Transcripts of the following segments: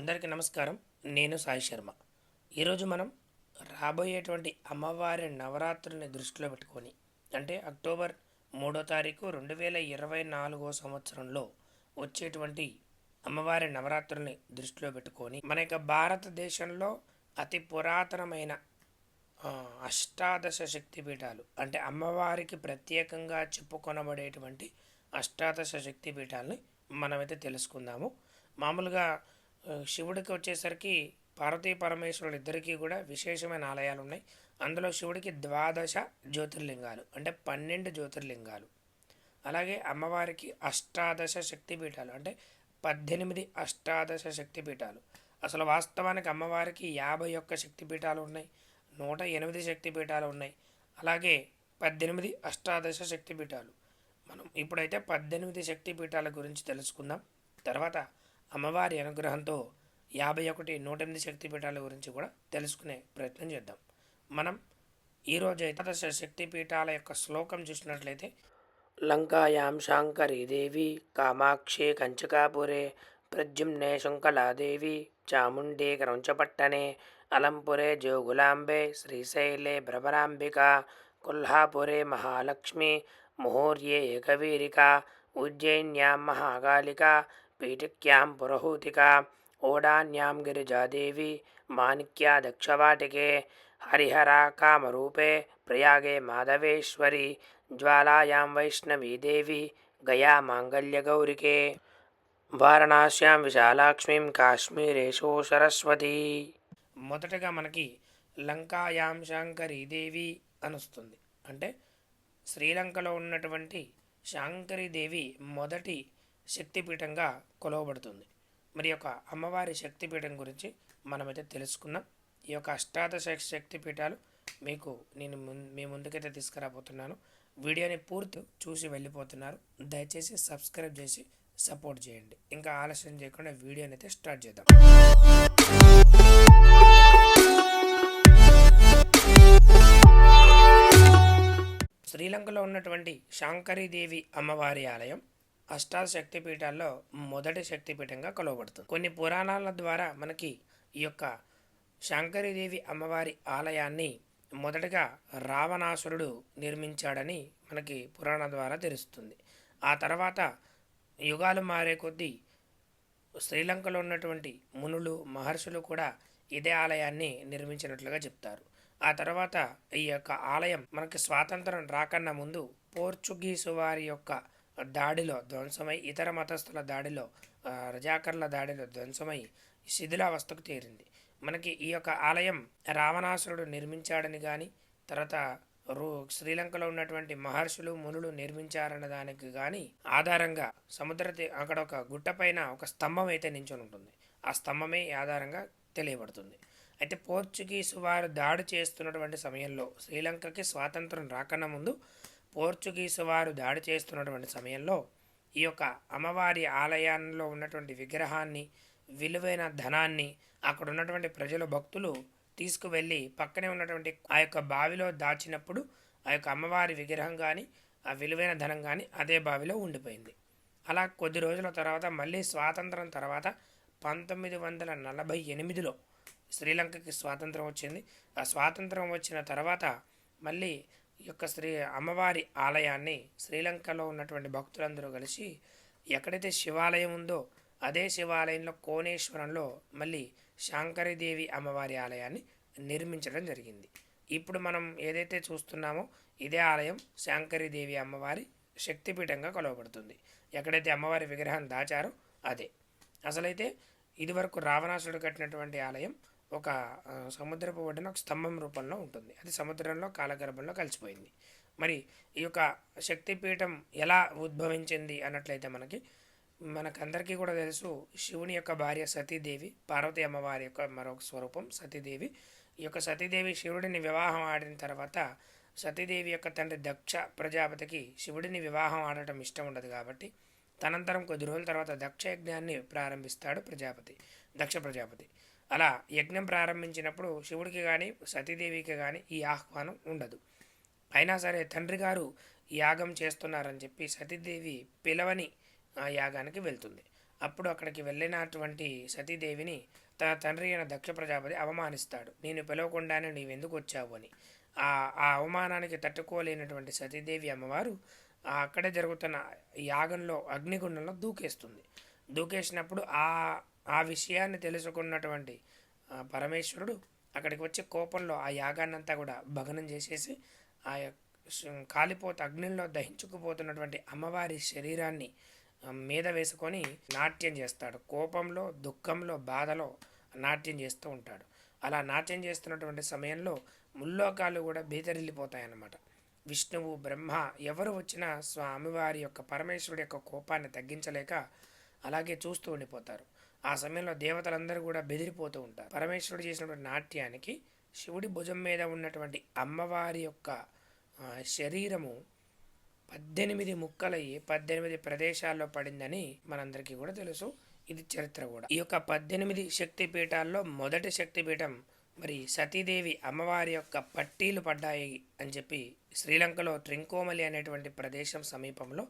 అందరికీ నమస్కారం. నేను సాయి శర్మ. ఈరోజు మనం రాబోయేటువంటి అమ్మవారి నవరాత్రుల్ని దృష్టిలో పెట్టుకొని అంటే అక్టోబర్ మూడో తారీఖు రెండు వేల ఇరవై నాలుగో సంవత్సరంలో వచ్చేటువంటి అమ్మవారి నవరాత్రుల్ని దృష్టిలో పెట్టుకొని మన యొక్క భారతదేశంలో అతి పురాతనమైన అష్టాదశ శక్తి పీఠాలు అంటే అమ్మవారికి ప్రత్యేకంగా చెప్పుకొనబడేటువంటి అష్టాదశ శక్తిపీఠాలని మనమైతే తెలుసుకుందాము. మామూలుగా శివుడికి వచ్చేసరికి పార్వతీ పరమేశ్వరుడు ఇద్దరికీ కూడా విశేషమైన ఆలయాలు ఉన్నాయి అందులో శివుడికి ద్వాదశ జ్యోతిర్లింగాలు అంటే పన్నెండు జ్యోతిర్లింగాలు. అలాగే అమ్మవారికి అష్టాదశ శక్తిపీఠాలు అంటే పద్దెనిమిది అష్టాదశ శక్తిపీఠాలు. అసలు వాస్తవానికి అమ్మవారికి యాభై ఒక్క శక్తిపీఠాలు ఉన్నాయి నూట ఎనిమిది శక్తిపీఠాలు ఉన్నాయి. అలాగే పద్దెనిమిది అష్టాదశ శక్తిపీఠాలు. మనం ఇప్పుడైతే పద్దెనిమిది శక్తిపీఠాల గురించి తెలుసుకుందాం. తర్వాత అమ్మవారి అనుగ్రహంతో యాభై ఒకటి నూట ఎనిమిది శక్తిపీఠాల గురించి కూడా తెలుసుకునే ప్రయత్నం చేద్దాం. మనం ఈరోజు ఏకాదశ శక్తిపీఠాల యొక్క శ్లోకం చూసినట్లయితే లంకాయాం శాంకరీ దేవి కామాక్షి కంచకాపురే ప్రద్యుమ్నే శంకలాదేవి చాముండే క్రౌంచపట్టణే అలంపురే జోగులాంబే శ్రీశైలే భ్రమరాంబిక కొల్హాపురే మహాలక్ష్మి ముహూర్యే ఏకవీరిక ఉజ్జయిన్యాం మహాకాళిక పీఠిక్యాం పురహూతిక ఓడాన్యాం గిరిజాదేవి మాణిక్యా దక్షవాటికే హరిహర కామరూపే ప్రయాగే మాధవేశ్వరి జ్వాలాయాం వైష్ణవీ దేవి గయా మాంగళ్యగౌరికే వారణాస్యాం విశాలాక్ష్మీం కాశ్మీరేషో సరస్వతి మొదటగా మనకి లంకాయాం శాంకరీ దేవి అనుస్తుంది. అంటే శ్రీలంకలో ఉన్నటువంటి శాంకరీదేవి మొదటి శక్తిపీఠంగా కొలవబడుతుంది. మరి యొక్క అమ్మవారి శక్తిపీఠం గురించి మనమైతే తెలుసుకున్నాం ఈ యొక్క అష్టాదశ శక్తిపీఠాలు మీకు నేను మీ ముందుకైతే తీసుకురాబోతున్నాను. వీడియోని పూర్తి చూసి వెళ్ళిపోతున్నారు. దయచేసి సబ్స్క్రైబ్ చేసి సపోర్ట్ చేయండి. ఇంకా ఆలస్యం చేయకుండా వీడియోని అయితే స్టార్ట్ చేద్దాం. శ్రీలంకలో ఉన్నటువంటి శాంకరీదేవి అమ్మవారి ఆలయం. అష్టాదశ శక్తిపీఠాల్లో మొదటి శక్తిపీఠంగా కొలవబడుతుంది. కొన్ని పురాణాల ద్వారా మనకి ఈ యొక్క శంకరీదేవి అమ్మవారి ఆలయాన్ని మొదటగా రావణాసురుడు నిర్మించాడని మనకి పురాణ ద్వారా తెలుస్తుంది. ఆ తర్వాత యుగాలు మారే కొద్దీ శ్రీలంకలో ఉన్నటువంటి మునులు మహర్షులు కూడా ఇదే ఆలయాన్ని నిర్మించినట్లుగా చెప్తారు. ఆ తర్వాత ఈ యొక్క ఆలయం మనకి స్వాతంత్రం రాకన్నా ముందు పోర్చుగీసు వారి యొక్క దాడిలో ధ్వంసమై ఇతర మతస్థుల దాడిలో రజాకర్ల దాడిలో ధ్వంసమై శిథిలావస్థకు చేరింది. మనకి ఈ యొక్క ఆలయం రావణాసురుడు నిర్మించాడని కానీ తర్వాత రూ శ్రీలంకలో ఉన్నటువంటి మహర్షులు మునులు నిర్మించారన్న దానికి కానీ ఆధారంగా సముద్ర తీ- అక్కడ ఒక గుట్టపైన ఒక స్తంభం అయితే నించొని ఉంటుంది. ఆ స్తంభమే ఆధారంగా తెలియబడుతుంది. అయితే పోర్చుగీసు వారు దాడి చేస్తున్నటువంటి సమయంలో శ్రీలంకకి స్వాతంత్రం రాకన్నా ముందు పోర్చుగీసు వారు దాడి చేస్తున్నటువంటి సమయంలో ఈ యొక్క అమ్మవారి ఆలయాల్లో ఉన్నటువంటి విగ్రహాన్ని విలువైన ధనాన్ని అక్కడ ఉన్నటువంటి ప్రజల భక్తులు తీసుకువెళ్ళి పక్కనే ఉన్నటువంటి ఆ యొక్క బావిలో దాచినప్పుడు ఆ యొక్క అమ్మవారి విగ్రహం కానీ ఆ విలువైన ధనం కానీ అదే బావిలో ఉండిపోయింది. అలా కొద్ది రోజుల తర్వాత మళ్ళీ స్వాతంత్రం తర్వాత పంతొమ్మిది వందల నలభై ఎనిమిదిలో శ్రీలంకకి స్వాతంత్రం వచ్చింది. ఆ స్వాతంత్రం వచ్చిన తర్వాత మళ్ళీ యొక్క శ్రీ అమ్మవారి ఆలయాన్ని శ్రీలంకలో ఉన్నటువంటి భక్తులందరూ కలిసి ఎక్కడైతే శివాలయం ఉందో అదే శివాలయంలో కోనేశ్వరంలో మళ్ళీ శాంకరీదేవి అమ్మవారి ఆలయాన్ని నిర్మించడం జరిగింది. ఇప్పుడు మనం ఏదైతే చూస్తున్నామో ఇదే ఆలయం శాంకరీదేవి అమ్మవారి శక్తిపీఠంగా కొలవబడుతుంది. ఎక్కడైతే అమ్మవారి విగ్రహం దాచారో అదే. అసలైతే ఇదివరకు రావణాసుడు కట్టినటువంటి ఆలయం ఒక సముద్రపు ఒడ్డున ఒక స్తంభం రూపంలో ఉంటుంది. అది సముద్రంలో కాలగర్భంలో కలిసిపోయింది. మరి ఈ యొక్క శక్తిపీఠం ఎలా ఉద్భవించింది అన్నట్లయితే మనకి మనకందరికీ కూడా తెలుసు శివుని యొక్క భార్య సతీదేవి పార్వతి అమ్మవారి యొక్క మరొక స్వరూపం సతీదేవి. ఈ యొక్క సతీదేవి శివుడిని వివాహం ఆడిన తర్వాత సతీదేవి యొక్క తండ్రి దక్ష ప్రజాపతికి శివుడిని వివాహం ఆడటం ఇష్టం ఉండదు కాబట్టి తనంతరం కొద్ది రోజుల తర్వాత దక్ష యజ్ఞాన్ని ప్రారంభిస్తాడు ప్రజాపతి దక్ష ప్రజాపతి. అలా యజ్ఞం ప్రారంభించినప్పుడు శివుడికి కానీ సతీదేవికి కానీ ఈ ఆహ్వానం ఉండదు. అయినా సరే తండ్రి గారు యాగం చేస్తున్నారని చెప్పి సతీదేవి పిలవని ఆ యాగానికి వెళ్తుంది. అప్పుడు అక్కడికి వెళ్ళినటువంటి సతీదేవిని తన తండ్రి అయిన దక్ష ప్రజాపతి అవమానిస్తాడు. నేను పిలవకుండానే నీవెందుకు వచ్చావు? అని. ఆ ఆ అవమానానికి తట్టుకోలేనటువంటి సతీదేవి అమ్మవారు అక్కడే జరుగుతున్న యాగంలో అగ్నిగుండంలో దూకేస్తుంది. దూకేసినప్పుడు ఆ ఆ విషయాన్ని తెలుసుకున్నటువంటి పరమేశ్వరుడు అక్కడికి వచ్చే కోపంలో ఆ యాగాన్నంతా కూడా భగనం చేసేసి ఆ యొక్క కాలిపోత అగ్నిలో దహించుకుపోతున్నటువంటి అమ్మవారి శరీరాన్ని మీద వేసుకొని నాట్యం చేస్తాడు. కోపంలో దుఃఖంలో బాధలో నాట్యం చేస్తూ ఉంటాడు. అలా నాట్యం చేస్తున్నటువంటి సమయంలో ముల్లోకాలు కూడా బీదరిల్లిపోతాయన్నమాట. విష్ణువు బ్రహ్మ ఎవరు వచ్చినా స్వామివారి యొక్క పరమేశ్వరుడి యొక్క కోపాన్ని తగ్గించలేక అలాగే చూస్తూ ఉండిపోతారు. ఆ సమయంలో దేవతలందరూ కూడా బెదిరిపోతూ ఉంటారు. పరమేశ్వరుడు చేసినటువంటి నాట్యానికి శివుడి భుజం మీద ఉన్నటువంటి అమ్మవారి యొక్క శరీరము పద్దెనిమిది ముక్కలయ్యి పద్దెనిమిది ప్రదేశాల్లో పడిందని మనందరికీ కూడా తెలుసు. ఇది చరిత్ర కూడా. ఈ యొక్క పద్దెనిమిది శక్తి పీఠాల్లో మొదటి శక్తి పీఠం మరి సతీదేవి అమ్మవారి యొక్క పట్టీలు పడ్డాయి అని చెప్పి శ్రీలంకలో ట్రింకోమలి అనేటువంటి ప్రదేశం సమీపంలో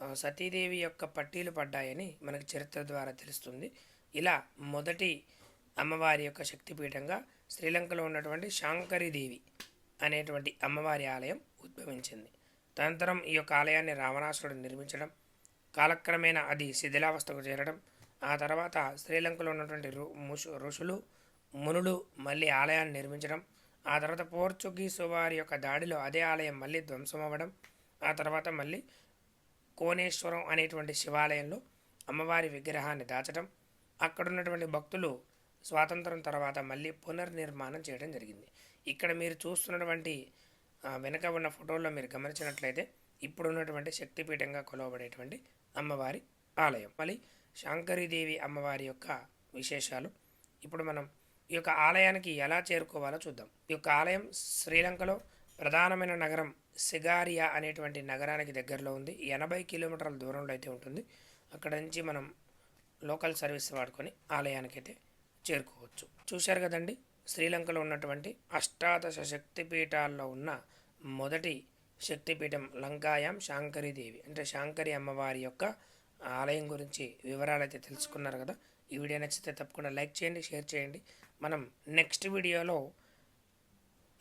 సతీదేవి యొక్క పట్టీలు పడ్డాయని మనకి చరిత్ర ద్వారా తెలుస్తుంది. ఇలా మొదటి అమ్మవారి యొక్క శక్తిపీఠంగా శ్రీలంకలో ఉన్నటువంటి శాంకరిదేవి అనేటువంటి అమ్మవారి ఆలయం ఉద్భవించింది. తదనంతరం ఈ యొక్క ఆలయాన్ని రావణాసురుడు నిర్మించడం కాలక్రమేణా అది శిథిలావస్థకు చేరడం ఆ తర్వాత శ్రీలంకలో ఉన్నటువంటి ముషు ఋషులు మునులు మళ్ళీ ఆలయాన్ని నిర్మించడం ఆ తర్వాత పోర్చుగీసు వారి యొక్క దాడిలో అదే ఆలయం మళ్ళీ ధ్వంసం అవ్వడం ఆ తర్వాత మళ్ళీ కోనేశ్వరం అనేటువంటి శివాలయంలో అమ్మవారి విగ్రహాన్ని దాచడం అక్కడున్నటువంటి భక్తులు స్వాతంత్రం తర్వాత మళ్ళీ పునర్నిర్మాణం చేయడం జరిగింది. ఇక్కడ మీరు చూస్తున్నటువంటి వెనుక వెనక ఉన్న ఫోటోల్లో మీరు గమనించినట్లయితే ఇప్పుడున్నటువంటి శక్తిపీఠంగా కొలవబడేటువంటి అమ్మవారి ఆలయం. మళ్ళీ శాంకరీదేవి అమ్మవారి యొక్క విశేషాలు. ఇప్పుడు మనం ఈ యొక్క ఆలయానికి ఎలా చేరుకోవాలో చూద్దాం. ఈ యొక్క ఆలయం శ్రీలంకలో ప్రధానమైన నగరం సిగారియా అనేటువంటి నగరానికి దగ్గరలో ఉంది. ఎనభై కిలోమీటర్ల దూరంలో అయితే ఉంటుంది. అక్కడ నుంచి మనం లోకల్ సర్వీస్ వాడుకొని ఆలయానికైతే చేరుకోవచ్చు. చూశారు కదండి? శ్రీలంకలో ఉన్నటువంటి అష్టాదశ శక్తిపీఠాల్లో ఉన్న మొదటి శక్తిపీఠం లంకాయం శాంకరీదేవి. అంటే శాంకరి అమ్మవారి యొక్క ఆలయం గురించి వివరాలు అయితే తెలుసుకున్నారు కదా. ఈ వీడియో నచ్చితే తప్పకుండా లైక్ చేయండి షేర్ చేయండి. మనం నెక్స్ట్ వీడియోలో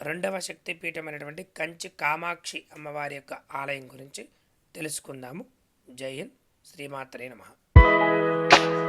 రెండవ శక్తిపీఠం అయినటువంటి కంచి కామాక్షి అమ్మవారి యొక్క ఆలయం గురించి తెలుసుకుందాము. జై హింద్. శ్రీమాత్రే నమః.